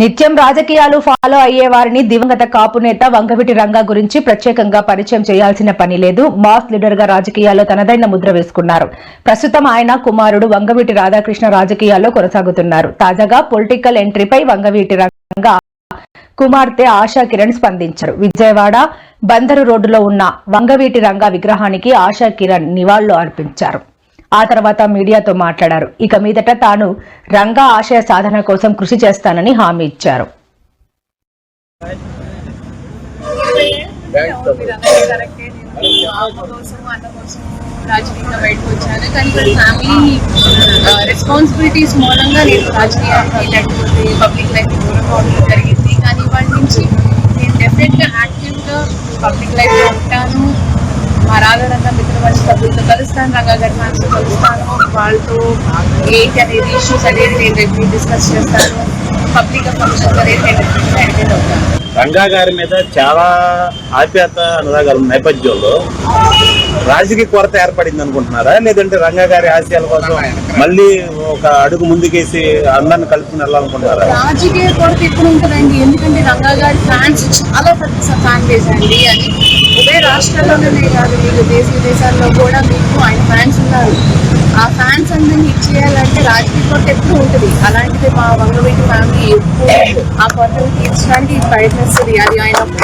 నిత్యం రాజకీయాలు ఫాలో అయ్యే వారిని దివంగత కాపు నేత వంగవిటి రంగా గురించి ప్రత్యేకంగా పరిచయం చేయాల్సిన పని లేదు. మాస్ లీడర్గా రాజకీయాల్లో తనదైన ముద్ర వేసుకున్నారు. ప్రస్తుతం ఆయన కుమారుడు వంగవీటి రాధాకృష్ణ రాజకీయాల్లో కొనసాగుతున్నారు. తాజాగా పొలిటికల్ ఎంట్రీపై వంగవీటి రంగా కుమార్తె ఆశా కిరణ్ స్పందించారు. విజయవాడ బందరు రోడ్డులో ఉన్న వంగవీటి రంగా విగ్రహానికి ఆశా కిరణ్ నివాళులు అర్పించారు. ఆ తర్వాత మీడియాతో మాట్లాడారు. ఇక మీదట తాను రంగా ఆశయ సాధన కోసం కృషి చేస్తానని హామీ ఇచ్చారు. రాజకీయంగా బయటకు వచ్చాను కానీ ఫ్యామిలీ రెస్పాన్సిబిలిటీస్ మూలంగా నేను రాజకీయానికి లేకపోతే పబ్లిక్ లైఫ్ దూరంగా ఉండడం జరిగింది కానీ వాటి నుంచి నేను డెఫినెట్గా యాక్టివ్గా పబ్లిక్ లైఫ్లో ఉంటాను మా మంచి సభ్యులతో కలుస్తాను రంగా గారి ఫ్యాన్స్తో కలుస్తాను వాళ్ళతో ఏంటి అనేది ఇష్యూస్ అనేది నేను రేపు డిస్కస్ చేస్తాను. పబ్లిక్ ఫంక్షన్స్ అనేది నేను డెఫినెట్గా అటెండ్ అవుతాను. రంగా గారి మీద చాలా ఆప్యాయత అనురాగాల నేపథ్యంలో. రాజకీయ కొరత ఏర్పడింది అనుకుంటున్నారా? లేదంటే రంగా గారి ఆశయాల కోసం మళ్ళీ ఒక అడుగు ముందుకేసి అందరిని కలుపుకుని వెళ్ళాలనుకుంటున్నారా? రాజకీయ కొరత ఎప్పుడు ఉంటుందండి? ఎందుకంటే రంగా గారి ఫ్యాన్స్ చాలా పెద్ద ఫ్యాన్ బేస్ అండి. ఉభయ రాష్ట్రాల్లోనే కాదు మీకు దేశ విదేశాల్లో కూడా మీకు ఆయన ఫ్యాన్స్ ఉన్నారు. ఆ ఫ్యాన్స్ అందరినీ ఇచ్చేయాలంటే రాజకీయ కొరత ఎప్పుడు ఉంటుంది. అలాంటిది మా వంగవీటి ఫ్యామిలీ ఎప్పుడు ఆ కొరతను తీర్చడానికి ప్రయత్నిస్తుంది. అది ఆయన